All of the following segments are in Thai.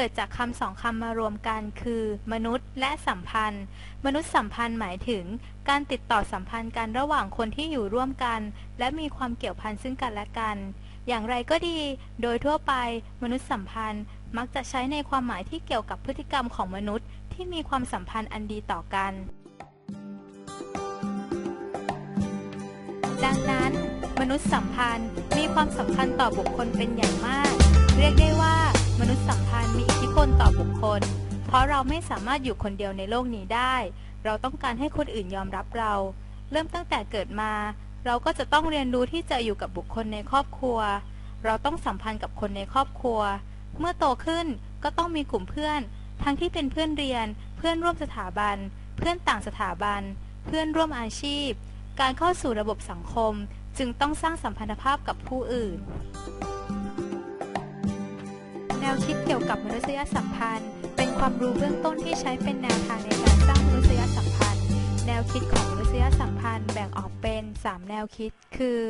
กิดจากคำสองคำมารวมกัน คือ มนุษย์และสัมพันธ์ มนุษย์สัมพันธ์หมายถึง การติดต่อสัมพันธ์กันระหว่างคนที่อยู่ร่วมกัน และมีความเกี่ยวพันซึ่งกันและกัน อย่างไรก็ดี โดยทั่วไป มนุษย์สัมพันธ์มักจะใช้ในความหมายที่เกี่ยวกับพฤติกรรมของมนุษย์ ที่มีความสัมพันธ์อันดีต่อกัน ดังนั้น มนุษย์สัมพันธ์มีความสำคัญต่อบุคคลเป็นอย่างมาก เรียกได้ว่า มนุษย์สัมพันธ์มีอิทธิพลต่อบุคคล เพราะเราไม่สามารถอยู่คนเดียวในโลกนี้ได้ เราต้องการให้คนอื่นยอมรับเรา เริ่มตั้งแต่เกิดมา เราก็จะต้องเรียนรู้ที่จะอยู่กับบุคคลในครอบครัว เราต้องสัมพันธ์กับคนในครอบครัว เมื่อโตขึ้นก็ต้องมีกลุ่มเพื่อน ทั้งที่เป็นเพื่อนเรียน เพื่อนร่วมสถาบัน เพื่อนต่างสถาบัน เพื่อนร่วมอาชีพ การเข้าสู่ระบบสังคม จึงต้องสร้างสัมพันธภาพกับผู้อื่น แนวคิดเกี่ยวกับมนุษยสัมพันธ์ เป็นความรู้เบื้องต้นที่ใช้เป็นแนวทางในการสร้างมนุษยสัมพันธ์ แนวคิดของมนุษยสัมพันธ์แบ่งออกเป็น 3 แนวคิด คือ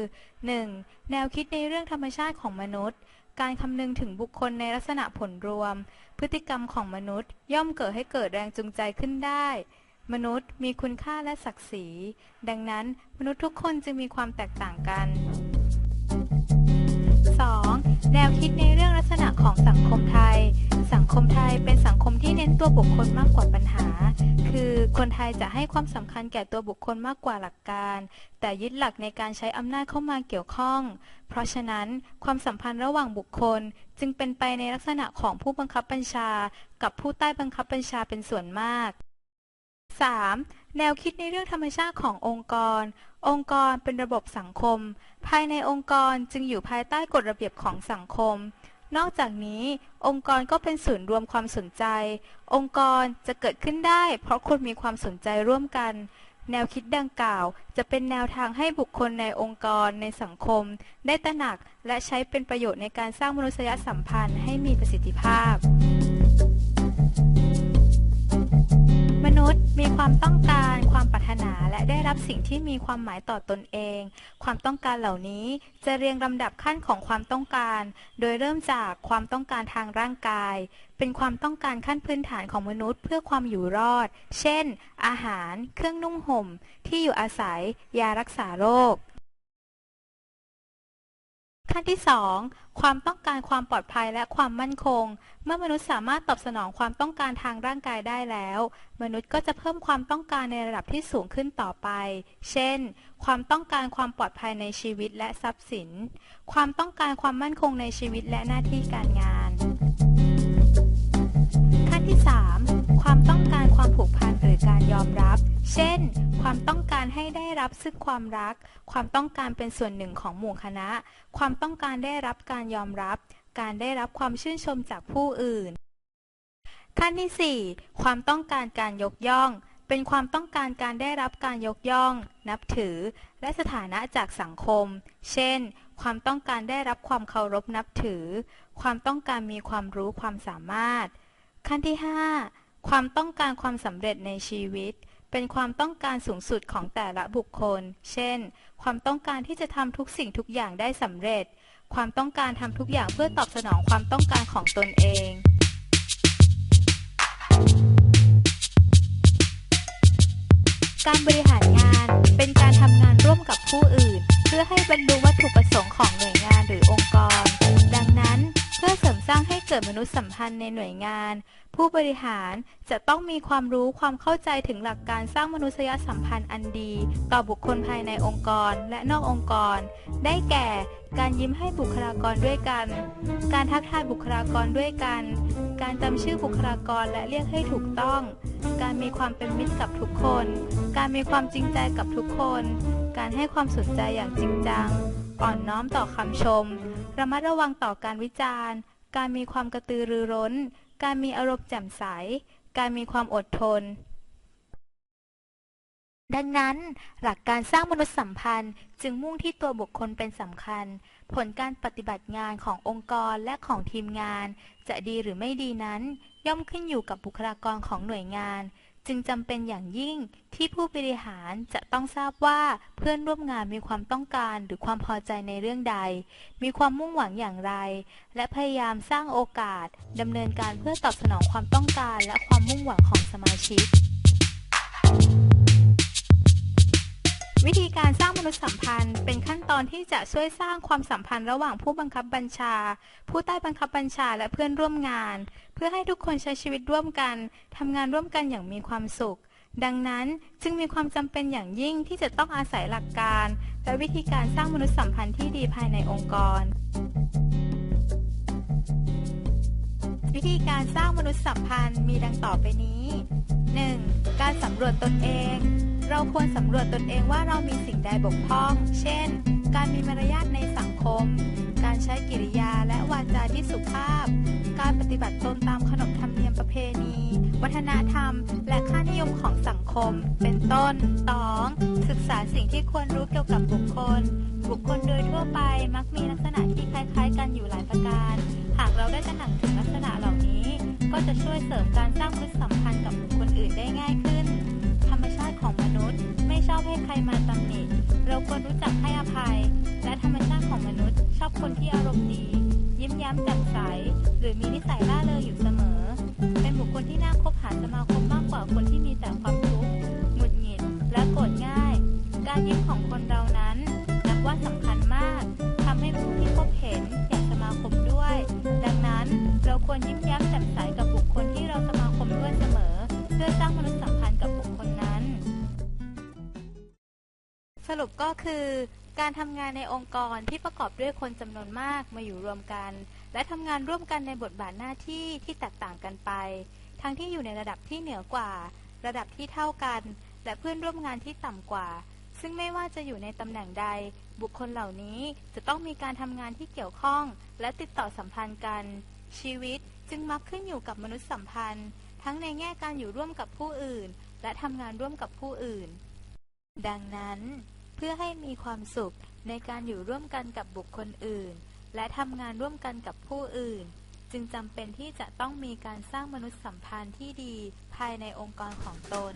1. แนวคิดในเรื่องธรรมชาติของมนุษย์ การคำนึงถึงบุคคลในลักษณะผลรวม พฤติกรรมของมนุษย์ ย่อมเกิดให้เกิดแรงจูงใจขึ้นได้ มนุษย์มีคุณค่าและศักดิ์ศรี ดังนั้นมนุษย์ทุกคนจึงมีความแตกต่างกัน แนวคิดในเรื่องลักษณะของสังคมไทย สังคมไทยเป็นสังคมที่เน้นตัวบุคคลมากกว่าปัญหา คือคนไทยจะให้ความสำคัญแก่ตัวบุคคลมากกว่าหลักการ แต่ยึดหลักในการใช้อำนาจเข้ามาเกี่ยวข้อง เพราะฉะนั้นความสัมพันธ์ระหว่างบุคคลจึงเป็นไปในลักษณะของผู้บังคับบัญชา กับผู้ใต้บังคับบัญชาเป็นส่วนมาก 3. แนวคิดในเรื่องธรรมชาติขององค์กร องค์กรเป็นระบบสังคม ภายในองค์กรจึงอยู่ภายใต้กฎระเบียบของสังคม นอกจากนี้องค์กรก็เป็นศูนย์รวมความสนใจ องค์กรจะเกิดขึ้นได้ เพราะคนมีความสนใจร่วมกัน แนวคิดดังกล่าว จะเป็นแนวทางให้บุคคลในองค์กรในสังคม ได้ตระหนักและใช้เป็นประโยชน์ในการสร้างมนุษยสัมพันธ์ให้มีประสิทธิภาพ มนุษย์มีความต้องการความปรารถนาและได้รับสิ่งที่มีความหมายต่อตนเอง ความต้องการเหล่านี้จะเรียงลำดับขั้นของความต้องการ โดยเริ่มจากความต้องการทางร่างกาย เป็นความต้องการขั้นพื้นฐานของมนุษย์เพื่อความอยู่รอด เช่น อาหาร เครื่องนุ่งห่ม ที่อยู่อาศัย ยารักษาโรค ขั้นที่ 2 ความต้องการความปลอดภัยและความมั่นคง เมื่อมนุษย์สามารถตอบสนองความต้องการทางร่างกายได้แล้ว มนุษย์ก็จะเพิ่มความต้องการในระดับที่สูงขึ้นต่อไป เช่น ความต้องการความปลอดภัยในชีวิตและทรัพย์สิน ความต้องการความมั่นคงในชีวิตและหน้าที่การงาน ให้ได้รับซึ่งความรัก ความต้องการเป็นส่วนหนึ่งของหมู่คณะ ความต้องการได้รับการยอมรับ การได้รับความชื่นชมจากผู้อื่น ขั้นที่ 4 ความต้องการการยกย่อง เป็นความต้องการการได้รับการยกย่อง นับถือ และสถานะจากสังคม เช่น ความต้องการได้รับความเคารพนับถือ ความต้องการมีความรู้ความสามารถ ขั้นที่ 5 ความต้องการความสำเร็จในชีวิต เป็นความต้องการสูงสุดของแต่ละบุคคล เช่น ความต้องการที่จะทำทุกสิ่งทุกอย่างได้สำเร็จ ความต้องการทำทุกอย่างเพื่อตอบสนองความต้องการของตนเองการบริหารงานเป็นการทำงานร่วมกับผู้อื่น เพื่อให้บรรลุวัตถุประสงค์ของหน่วยงานหรือองค์กร เกิดมนุษยสัมพันธ์ในหน่วยงาน ผู้บริหารจะต้องมีความรู้ความเข้าใจถึงหลักการสร้างมนุษยสัมพันธ์อันดี ต่อบุคคลภายในองค์กรและนอกองค์กร ได้แก่การยิ้มให้บุคลากรด้วยกัน การทักทายบุคลากรด้วยกัน การจำชื่อบุคลากรและเรียกให้ถูกต้อง การมีความเป็นมิตรกับทุกคน การมีความจริงใจกับทุกคน การให้ความสนใจอย่างจริงจัง อ่อนน้อมต่อคำชม ระมัดระวังต่อการวิจารณ์ การมีความกระตือรือร้น การมีอารมณ์แจ่มใส การมีความอดทน ดังนั้น หลักการสร้างมนุษยสัมพันธ์จึงมุ่งที่ตัวบุคคลเป็นสำคัญ ผลการปฏิบัติงานขององค์กรและของทีมงาน จะดีหรือไม่ดีนั้น ย่อมขึ้นอยู่กับบุคลากรของหน่วยงาน จึงจำเป็นอย่างยิ่งที่ผู้บริหารจะต้องทราบว่าเพื่อนร่วมงานมีความต้องการหรือความพอใจในเรื่องใด มีความมุ่งหวังอย่างไร และพยายามสร้างโอกาสดำเนินการเพื่อตอบสนองความต้องการและความมุ่งหวังของสมาชิก วิธีการสร้างมนุษยสัมพันธ์ เป็นขั้นตอนที่จะช่วยสร้างความสัมพันธ์ระหว่างผู้บังคับบัญชา ผู้ใต้บังคับบัญชาและเพื่อนร่วมงาน เพื่อให้ทุกคนใช้ชีวิตร่วมกันทำงานร่วมกันอย่างมีความสุข ดังนั้นจึงมีความจำเป็นอย่างยิ่งที่จะต้องอาศัยหลักการ และวิธีการสร้างมนุษยสัมพันธ์ที่ดีภายในองค์กร วิธีการสร้างมนุษยสัมพันธ์มีดังต่อไปนี้ 1. การสำรวจตนเอง เราควรสำรวจตนเองว่าเรามีสิ่งใดบกพร่อง เช่น การมีมารยาทในสังคม การใช้กิริยาและวาจาที่สุภาพ การปฏิบัติตนตามขนบธรรมเนียมประเพณี วัฒนธรรม และค่านิยมของสังคม เป็นต้น 2. ศึกษาสิ่งที่ควรรู้เกี่ยวกับบุคคล บุคคลโดยทั่วไปมักมีลักษณะที่คล้ายๆ กันอยู่หลายประการ หากเราได้ตระหนักถึงลักษณะเหล่านี้ ก็จะช่วยเสริมการสร้างมนุษยสัมพันธ์กับบุคคลอื่นได้ง่ายขึ้น ของมนุษย์ ไม่ชอบให้ใครมาตำหนิเราควรรู้จักให้อภัย และธรรมชาติของมนุษย์ ชอบคนที่อารมณ์ดี ยิ้มแย้มแจ่มใส หรือมีนิสัยร่าเริงอยู่เสมอ เป็นบุคคลที่น่าคบหาสมาคมมากกว่าคนที่มี รุปก็คือการทำงานในองค์กรที่ประกอบด้วยคนจำนวนมากมาอยู่รวมกัน และทำงานร่วมกันในบทบาทหน้าที่ที่แตกต่างกันไป ทั้งที่อยู่ในระดับที่เหนือกว่า ระดับที่เท่ากัน และเพื่อนร่วมงานที่ต่ำกว่า ซึ่งไม่ว่าจะอยู่ในตำแหน่งใด บุคคลเหล่านี้จะต้องมีการทำงานที่เกี่ยวข้อง และติดต่อสัมพันธ์กัน ชีวิตจึงมักขึ้นอยู่กับมนุษยสัมพันธ์ ทั้งในแง่การอยู่ร่วมกับผู้อื่น และทำงานร่วมกับผู้อื่น ดังนั้น พื่อให้มีความสุขในการอยู่ร่วมกันกับบุคคลอื่น และทำงานร่วมกันกับผู้อื่น จึงจำเป็นที่จะต้องมีการสร้างมนุษยสัมพันธ์ที่ดีภายในองค์กรของตน